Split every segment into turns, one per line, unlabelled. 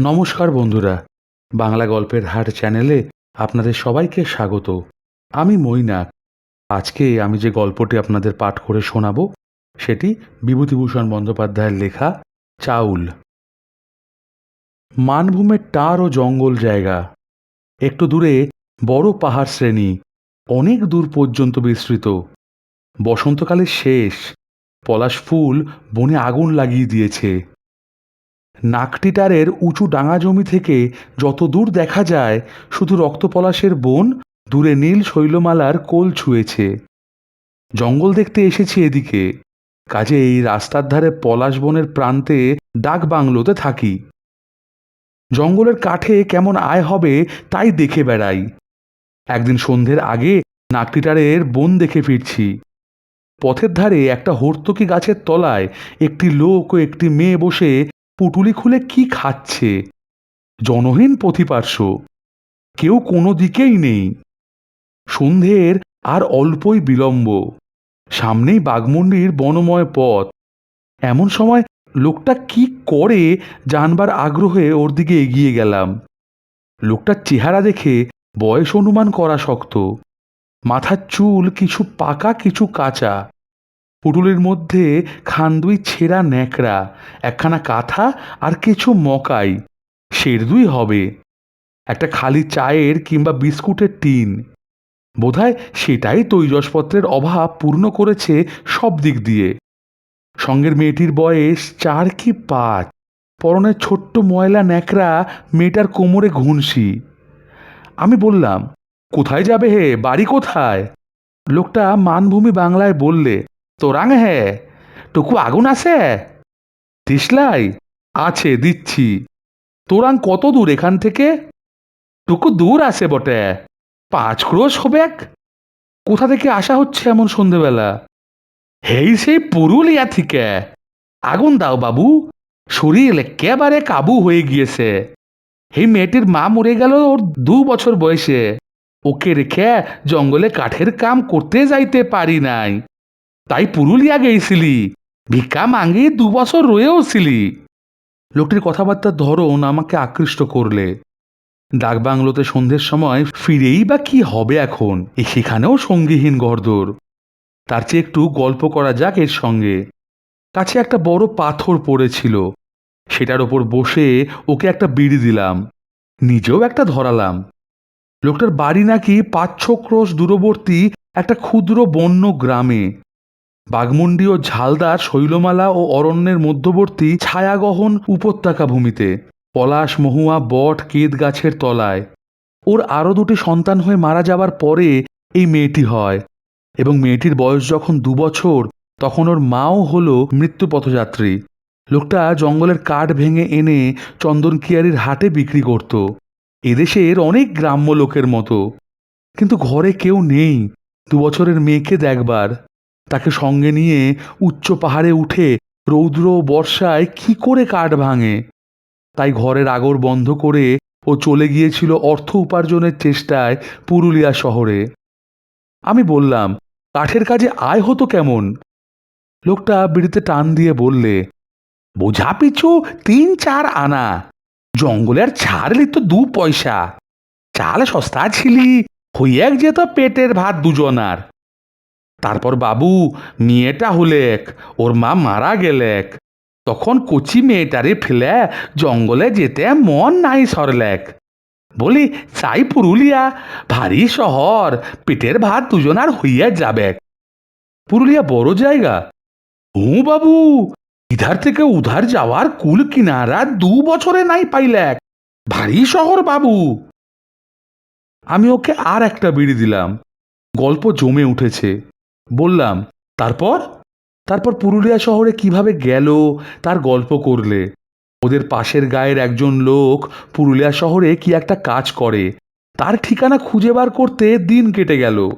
নমস্কার বন্ধুরা, বাংলা গল্পের হাট চ্যানেলে আপনাদের সবাইকে স্বাগত। আমি মৈনাক। আজকে আমি যে গল্পটি আপনাদের পাঠ করে শোনাব, সেটি বিভূতিভূষণ বন্দ্যোপাধ্যায়ের লেখা, চাউল। মানভূমের টার ও জঙ্গল জায়গা। একটু দূরে বড় পাহাড় শ্রেণি, অনেক দূর পর্যন্ত বিস্তৃত। বসন্তকালের শেষ, পলাশ ফুল বনে আগুন লাগিয়ে দিয়েছে। নাকটিটারের উঁচু ডাঙা জমি থেকে যত দূর দেখা যায়, শুধু রক্তপলাশের বন, দূরে নীল শৈলমালার কোল ছুঁয়েছে। জঙ্গল দেখতে এসেছি এদিকে। কাজে এই রাস্তার ধারে পলাশ বনের প্রান্তে ডাক বাংলোতে থাকি। জঙ্গলের কাঠে কেমন আয় হবে তাই দেখে বেড়াই। একদিন সন্ধ্যের আগে নাকটিটারের বন দেখে ফিরছি। পথের ধারে একটা হর্তকি গাছের তলায় একটি লোক ও একটি মেয়ে বসে পুটুলি খুলে কি খাচ্ছে? জনহীন পথিপার্শ্ব কেউ কোনো দিকেই নেই। সন্ধ্যের আর অল্পই বিলম্ব। সামনেই বাঘমুন্ডির বনময় পথ। এমন সময় লোকটা কি করে জানবার আগ্রহে ওর দিকে এগিয়ে গেলাম। লোকটার চেহারা দেখে বয়স অনুমান করা শক্ত। মাথার চুল কিছু পাকা, কিছু কাঁচা। পুটুলির মধ্যে খান দুই ছেঁড়া ন্যাকড়া, একখানা কাঁথা আর কিছু মকাই। দুই হবে। একটা খালি চায়ের কিংবা বিস্কুটের টিন। বোধহয় সেটাই তৈজসপত্রের অভাব পূর্ণ করেছে সব দিক দিয়ে। সঙ্গের মেয়েটির বয়স চার কি পাঁচ। পরনের ছোট্ট ময়লা ন্যাকড়া মেয়েটার কোমরে ঘুনসি। আমি বললাম, কোথায় যাবে হে? বাড়ি কোথায়? লোকটা মানভূমি বাংলায় বললে তোরাং হে? টুকু আগুন আছে? দিসলাই, আছে, দিচ্ছি। তোরাং কত দূর এখান থেকে? টুকু দূর আছে বটে। পাঁচ ক্রোশ হবেক? কোথা থেকে আসা হচ্ছে এমন সন্ধেবেলা? হেই সেই পুরুলিয়া থেকে। আগুন দাও বাবু। শরীর একেবারে কাবু হয়ে গিয়েছে। এই মেয়েটির মা মরে গেল ওর দু বছর বয়সে। ওকে রেখে জঙ্গলে কাঠের কাম করতে যাইতে পারি নাই। তাই পুরুলিয়া গেছিলি ভিক্ষা মাঙ্গি দু বছর রয়েও ছিলি। লোকটির কথাবার্তার ধরন আমাকে আকৃষ্ট করলে। ডাকবাংলোতে সন্ধ্যের সময় ফিরেই বা কি হবে এখন? এ সেখানেও সঙ্গীহীন গর্দর তার চেয়ে একটু গল্প করা যাক এর সঙ্গে। কাছে একটা বড় পাথর পড়েছিল। সেটার ওপর বসে ওকে একটা বিড়ি দিলাম। নিজেও একটা ধরালাম। লোকটার বাড়ি নাকি পাঁচ ক্রোশ দূরবর্তী একটা ক্ষুদ্র বন্য গ্রামে। বাঘমুন্ডি ও ঝালদার শৈলমালা ও অরণ্যের মধ্যবর্তী ছায়াগহন উপত্যকা ভূমিতে। পলাশ, মহুয়া, বট কেদ গাছের তলায়। ওর আরও দুটি সন্তান হয়ে মারা যাবার পরে এই মেয়েটি হয় এবং মেয়েটির বয়স যখন দু বছর, তখন ওর মাও হলো মৃত্যু পথযাত্রী লোকটা জঙ্গলের কাঠ ভেঙে এনে চন্দনকিয়ারির হাটে বিক্রি করত। এদেশের অনেক গ্রাম্য লোকের মতো। কিন্তু ঘরে কেউ নেই। দু বছরের মেয়েকে দেখবার। তাকে সঙ্গে নিয়ে উচ্চ পাহাড়ে উঠে রৌদ্র বর্ষায় কি করে কাঠ ভাঙে? তাই ঘরের আগর বন্ধ করে ও চলে গিয়েছিল অর্থ উপার্জনের চেষ্টায় পুরুলিয়া শহরে। আমি বললাম, কাঠের কাজে আয় হতো কেমন? লোকটা বিড়িতে টান দিয়ে বললে, বোঝা পিছু, তিন চার আনা। জঙ্গলের ছাড়লি তো দু পয়সা। চাল সস্তা ছিলি, হইয়াক যেত পেটের ভাত দুজনার। তারপর বাবু, মেয়েটা হলেক, ওর মা মারা গেলেক। তখন কচি মেয়েটারে ফেলে জঙ্গলে যেতে মন নাই সরলেক। বলি, চাই পুরুলিয়া, ভারী শহর, পেটের ভাত দুজনার হইয়া যাবে পুরুলিয়া বড় জায়গা। ও বাবু, ইধার থেকে উধার যাওয়ার কুল কিনারা দু বছরে নাই পাইলেক। ভারী শহর বাবু। আমি ওকে আর একটা বিড়ি দিলাম। গল্প জমে উঠেছে। বললাম, তারপর? তারপর পুরুলিয়া শহরে কীভাবে গেল? তার গল্প করলে। ওদের পাশের গায়ের একজন লোক পুরুলিয়া শহরে কি একটা কাজ করে। তার ঠিকানা খুঁজে বার করতে দিন কেটে গেল।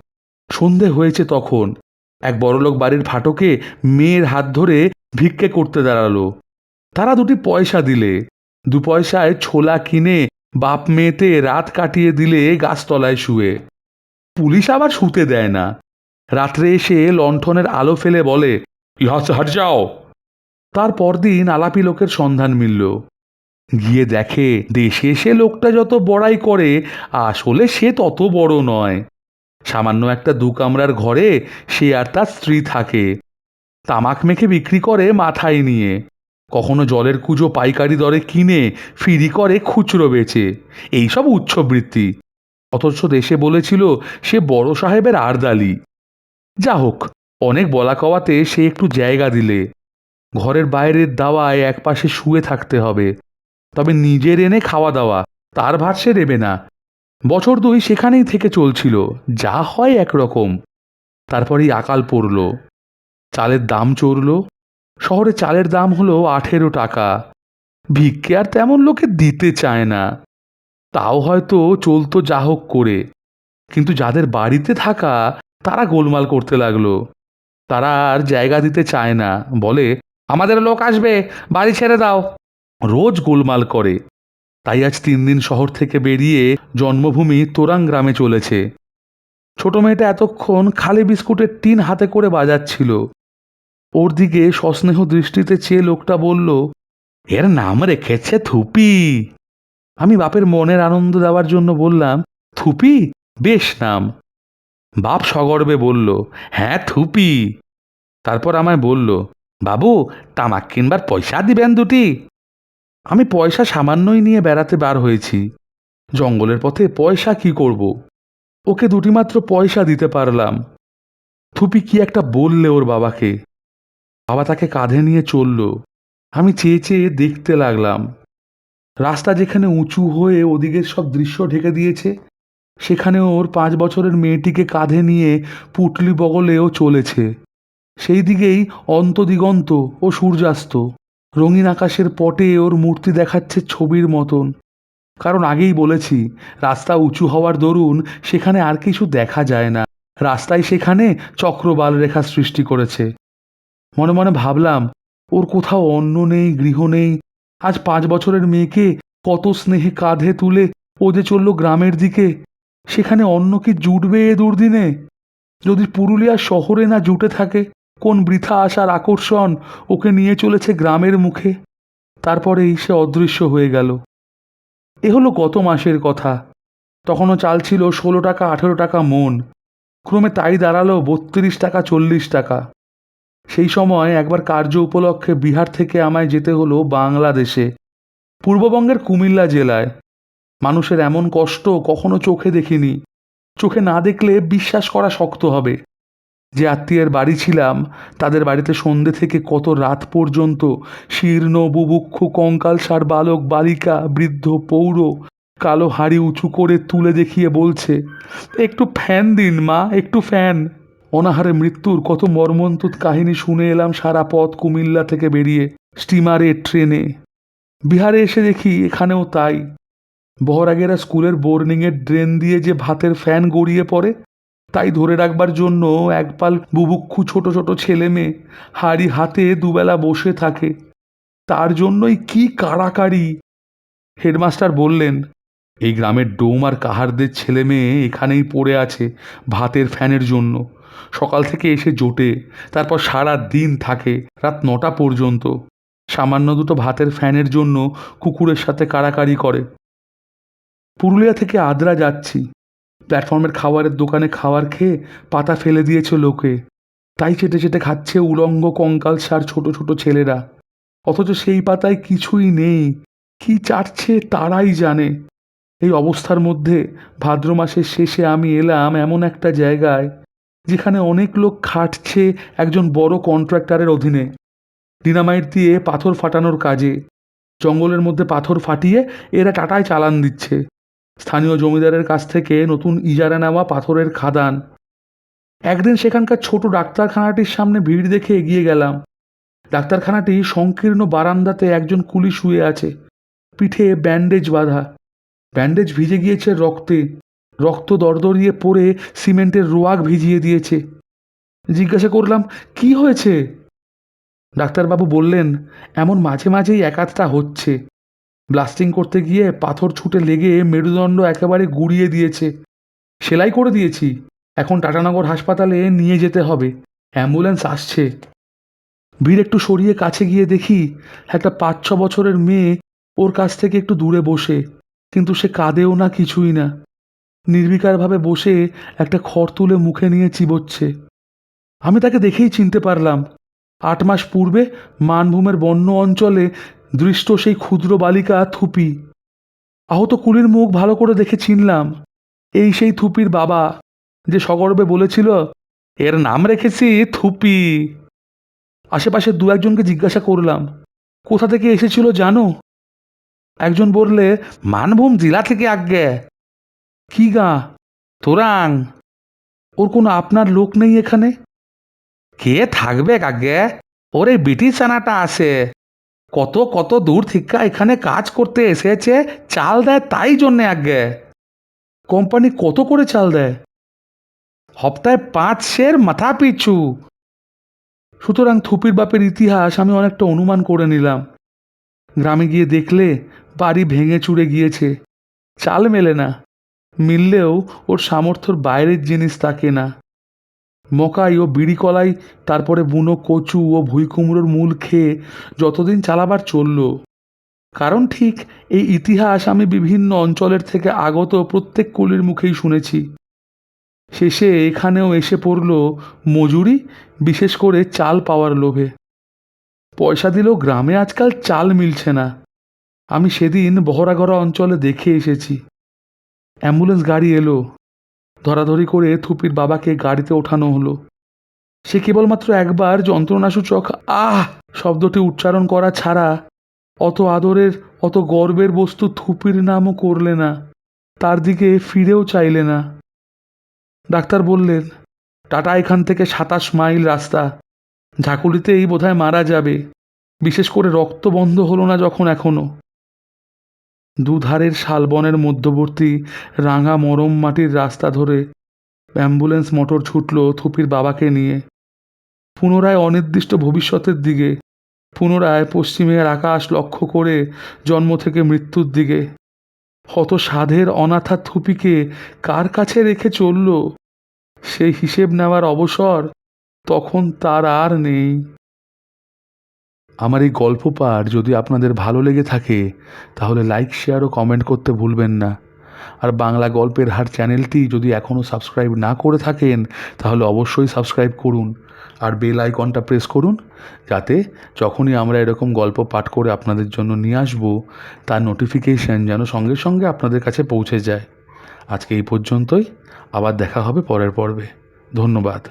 সন্ধে হয়েছে তখন। এক বড়লোক বাড়ির ফাটকে মেয়ের হাত ধরে ভিক্ষে করতে দাঁড়াল। তারা দুটি পয়সা দিলে। দু পয়সায় ছোলা কিনে বাপ মেয়েতে রাত কাটিয়ে দিলে গাছতলায় শুয়ে। পুলিশ আবার শুতে দেয় না। রাত্রে এসে লণ্ঠনের আলো ফেলে বলে ইহা হাট যাও। তার পরদিন আলাপি লোকের সন্ধান মিলল। গিয়ে দেখে, দেশে এসে লোকটা যত বড়াই করে, আসলে সে তত বড় নয়। সামান্য একটা দু কামরার ঘরে সে আর তার স্ত্রী থাকে। তামাক মেখে বিক্রি করে মাথায় নিয়ে। কখনো জলের কুজো পাইকারি দরে কিনে, ফিরি করে খুচরো বেচে। এইসব উচ্চবৃত্তি। অথচ দেশে বলেছিল, সে বড় সাহেবের আরদালি। যা হোক অনেক বলা কওয়াতে সে একটু জায়গা দিলে। ঘরের বাইরের দাওয়ায় একপাশে শুয়ে থাকতে হবে। তবে নিজের এনে খাওয়া দাওয়া, তার ভার সে দেবে না। বছর দুই সেখানেই থেকে চলছিল, যা হয় একরকম। তারপরেই আকাল পড়ল। চালের দাম চড়ল। শহরে চালের দাম হলো আঠেরো টাকা। ভিক্ষে আর তেমন লোকে দিতে চায় না। তাও হয়তো চলতো যা হোক করে। কিন্তু যাদের বাড়িতে থাকা তারা গোলমাল করতে লাগল। তারা আর জায়গা দিতে চায় না। বলে, আমাদের লোক আসবে, বাড়ি ছেড়ে দাও। রোজ গোলমাল করে। তাই আজ তিন দিন শহর থেকে বেরিয়ে জন্মভূমি তোরাং গ্রামে চলেছে। ছোট মেয়েটা এতক্ষণ খালি বিস্কুটের টিন হাতে করে বাজাচ্ছিল। ওর দিকে সস্নেহ দৃষ্টিতে চেয়ে লোকটা বলল, এর নাম রেখেছে থুপি। আমি বাপের মনের আনন্দ দেওয়ার জন্য বললাম, থুপি? বেশ নাম। বাপ সগর্বে বলল হ্যাঁ থুপি। তারপর আমায় বলল, বাবু, তামাক কিনবার পয়সা দিবেন দুটি? আমি পয়সা সামান্যই নিয়ে বেড়াতে বার হয়েছি। জঙ্গলের পথে পয়সা কি করব? ওকে দুটি মাত্র পয়সা দিতে পারলাম। থুপি কি একটা বললে ওর বাবাকে? বাবা তাকে কাঁধে নিয়ে চলল। আমি চেয়ে চেয়ে দেখতে লাগলাম। রাস্তা যেখানে উঁচু হয়ে ওদিকের সব দৃশ্য ঢেকে দিয়েছে সেখানে ওর পাঁচ বছরের মেয়েটিকে কাঁধে নিয়ে পুটলি বগলেও চলেছে। সেই দিকেই অন্তদিগন্ত ও সূর্যাস্ত। রঙিন আকাশের পটে ওর মূর্তি দেখাচ্ছে ছবির মতন। কারণ আগেই বলেছি, রাস্তা উঁচু হওয়ার দরুন সেখানে আর কিছু দেখা যায় না। রাস্তায় সেখানে চক্রবাল রেখা সৃষ্টি করেছে। মনে মনে ভাবলাম, ওর কোথাও অন্ন নেই, গৃহ নেই। আজ পাঁচ বছরের মেয়েকে কত স্নেহে কাঁধে তুলে ও যে চলল গ্রামের দিকে। সেখানে অন্য কি জুটবে এ দুর্দিনে? যদি পুরুলিয়া শহরে না জুটে থাকে, কোন বৃথা আসার আকর্ষণ ওকে নিয়ে চলেছে গ্রামের মুখে? তারপরেই সে অদৃশ্য হয়ে গেল। এ হলো গত মাসের কথা। তখনও চাল ছিল ষোলো টাকা, আঠেরো টাকা মন। ক্রমে তাই দাঁড়াল বত্রিশ টাকা, চল্লিশ টাকা। সেই সময় একবার কার্য উপলক্ষে বিহার থেকে আমায় যেতে হলো বাংলাদেশে, পূর্ববঙ্গের কুমিল্লা জেলায়। মানুষের এমন কষ্ট কখনো চোখে দেখিনি। চোখে না দেখলে বিশ্বাস করা শক্ত হবে। যে আত্মীয়ের বাড়ি ছিলাম, তাদের বাড়িতে সন্ধে থেকে কত রাত পর্যন্ত শীর্ণ বুভুক্ষু কঙ্কালসার বালক বালিকা বৃদ্ধ পৌর কালো হাড়ি উঁচু করে তুলে দেখিয়ে বলছে, একটু ফ্যান দিন মা, একটু ফ্যান। অনাহারে মৃত্যুর কত মর্মন্তুত কাহিনী শুনে এলাম সারা পথ কুমিল্লা থেকে বেরিয়ে স্টিমারে ট্রেনে। বিহারে এসে দেখি এখানেও তাই। বহরাগেরা স্কুলের বোর্নিংয়ের ড্রেন দিয়ে যে ভাতের ফ্যান গড়িয়ে পড়ে, তাই ধরে রাখবার জন্য একপাল বুভুক্ষু ছোট ছোট ছেলে মেয়ে হাড়ি হাতে দুবেলা বসে থাকে। তার জন্যই কি কাড়াকাড়ি! হেডমাস্টার বললেন, এই গ্রামের ডোম আর কাহারদের ছেলে মেয়ে এখানেই পড়ে আছে ভাতের ফ্যানের জন্য। সকাল থেকে এসে জোটে, তারপর সারা দিন থাকে, রাত নটা পর্যন্ত। সামান্য দুটো ভাতের ফ্যানের জন্য কুকুরের সাথে কাড়াকাড়ি করে। পুরুলিয়া থেকে আদ্রা যাচ্ছি। প্ল্যাটফর্মের খাবারের দোকানে খাবার খেয়ে পাতা ফেলে দিয়েছে লোকে। তাই চেটে চেটে খাচ্ছে উলঙ্গ কঙ্কাল সার ছোট ছোট ছেলেরা। অথচ সেই পাতায় কিছুই নেই। কি চাটছে তারাই জানে। এই অবস্থার মধ্যে ভাদ্র মাসের শেষে আমি এলাম এমন একটা জায়গায়, যেখানে অনেক লোক খাটছে একজন বড় কন্ট্রাক্টরের অধীনে। ডিনামাইট দিয়ে পাথর ফাটানোর কাজে। জঙ্গলের মধ্যে পাথর ফাটিয়ে এরা টাটায় চালান দিচ্ছে। স্থানীয় জমিদারের কাছ থেকে নতুন ইজারা নেওয়া পাথরের খাদান। একদিন সেখানকার ছোট ডাক্তারখানাটির সামনে ভিড় দেখে এগিয়ে গেলাম। ডাক্তারখানাটি সংকীর্ণ বারান্দাতে একজন কুলি শুয়ে আছে। পিঠে ব্যান্ডেজ বাঁধা। ব্যান্ডেজ ভিজে গিয়েছে রক্তে। রক্ত দরদরিয়ে পড়ে সিমেন্টের রোয়াক ভিজিয়ে দিয়েছে। জিজ্ঞাসা করলাম, কি হয়েছে? ডাক্তারবাবু বললেন, এমন মাঝে মাঝেই একাতটা হচ্ছে। ব্লাস্টিং করতে গিয়ে পাথর ছুটে লেগে মেরুদণ্ড একেবারে গুড়িয়ে দিয়েছে। সেলাই করে দিয়েছি। এখন টাটানগর হাসপাতালে নিয়ে যেতে হবে। অ্যাম্বুলেন্স আসছে। ভিড় একটু সরিয়ে কাছে গিয়ে দেখি একটা পাঁচ ছ বছরের মেয়ে ওর কাছ থেকে একটু দূরে বসে, কিন্তু সে কাঁদেও না কিছুই না। নির্বিকারভাবে বসে একটা খড় তুলে মুখে নিয়ে চিবোচ্ছে। আমি তাকে দেখেই চিনতে পারলাম। আট মাস পূর্বে মানভূমের বন্য অঞ্চলে দৃষ্ট সেই ক্ষুদ্র বালিকা থুপি। আহত কুলির মুখ ভালো করে দেখে চিনলাম, এই সেই থুপির বাবা যে সগর্বে বলেছিল, এর নাম রেখেছি থুপি। আশেপাশে দু একজনকে জিজ্ঞাসা করলাম, কোথা থেকে এসেছিল জানো? একজন বললে, মানভূম জেলা থেকে আজ্ঞে। কি গা, তোরাং, ওর কোনো আপনার লোক নেই এখানে? কে থাকবে কাকে ওর এই ব্রিটিশ আনাটা আছে। কত কত দূর থেকে এখানে কাজ করতে এসেছে, চাল দেয় তাই জন্যে আগে। কোম্পানি কত করে চাল দেয়? হপ্তায় পাঁচ শের মাথা পিছু। সুতরাং থুপির বাপের ইতিহাস আমি অনেকটা অনুমান করে নিলাম। গ্রামে গিয়ে দেখলে বাড়ি ভেঙে চুড়ে গিয়েছে। চাল মেলে না। মিললেও ওর সামর্থ্যর বাইরের জিনিস তাকে না। মকাই ও বিড়ি কলাই, তারপরে বুনো কচু ও ভুইকুমড়োর মূল খেয়ে যতদিন চালাবার চলল। কারণ ঠিক এই ইতিহাস আমি বিভিন্ন অঞ্চলের থেকে আগত প্রত্যেক কুলির মুখেই শুনেছি। শেষে এখানেও এসে পড়ল মজুরি, বিশেষ করে চাল পাওয়ার লোভে। পয়সা দিলেও গ্রামে আজকাল চাল মিলছে না। আমি সেদিন বহরাগড়া অঞ্চলে দেখে এসেছি। অ্যাম্বুলেন্স গাড়ি এলো। ধরাধরি করে থুপির বাবাকে গাড়িতে ওঠানো হলো। সে কেবলমাত্র একবার যন্ত্রণাসূচক আহ শব্দটি উচ্চারণ করা ছাড়া অত আদরের, অত গর্বের বস্তু থুপির নামও করলে না, তার দিকে ফিরেও চাইলে না। ডাক্তার বললেন, টাটা, এখান থেকে সাতাশ মাইল রাস্তা। ঝাঁকুলিতেই বোধহয় মারা যাবে। বিশেষ করে রক্ত বন্ধ হলো না যখন এখনও। দুধারের শালবনের মধ্যবর্তী রাঙা মরম মাটির রাস্তা ধরে অ্যাম্বুলেন্স মোটর ছুটল থুপির বাবাকে নিয়ে। পুনরায় অনির্দিষ্ট ভবিষ্যতের দিকে, পুনরায় পশ্চিমের আকাশ লক্ষ্য করে জন্ম থেকে মৃত্যুর দিকে। হত সাধের অনাথা থুপিকে কার কাছে রেখে চলল? সেই হিসেব নেওয়ার অবসর তখন তার আর নেই। আমার এই গল্প পাঠ যদি আপনাদের ভালো লেগে থাকে, তাহলে লাইক শেয়ার ও কমেন্ট করতে ভুলবেন না। আর বাংলা গল্পের হার চ্যানেলটি যদি এখনও সাবস্ক্রাইব না করে থাকেন, তাহলে অবশ্যই সাবস্ক্রাইব করুন। আর বেল আইকনটা প্রেস করুন, যাতে যখনই আমরা এরকম গল্প পাঠ করে আপনাদের জন্য নিয়ে আসব, তার নোটিফিকেশন যেন সঙ্গে সঙ্গে আপনাদের কাছে পৌঁছে যায়। আজকে এই পর্যন্তই, আবার দেখা হবে পরের পর্বে। ধন্যবাদ।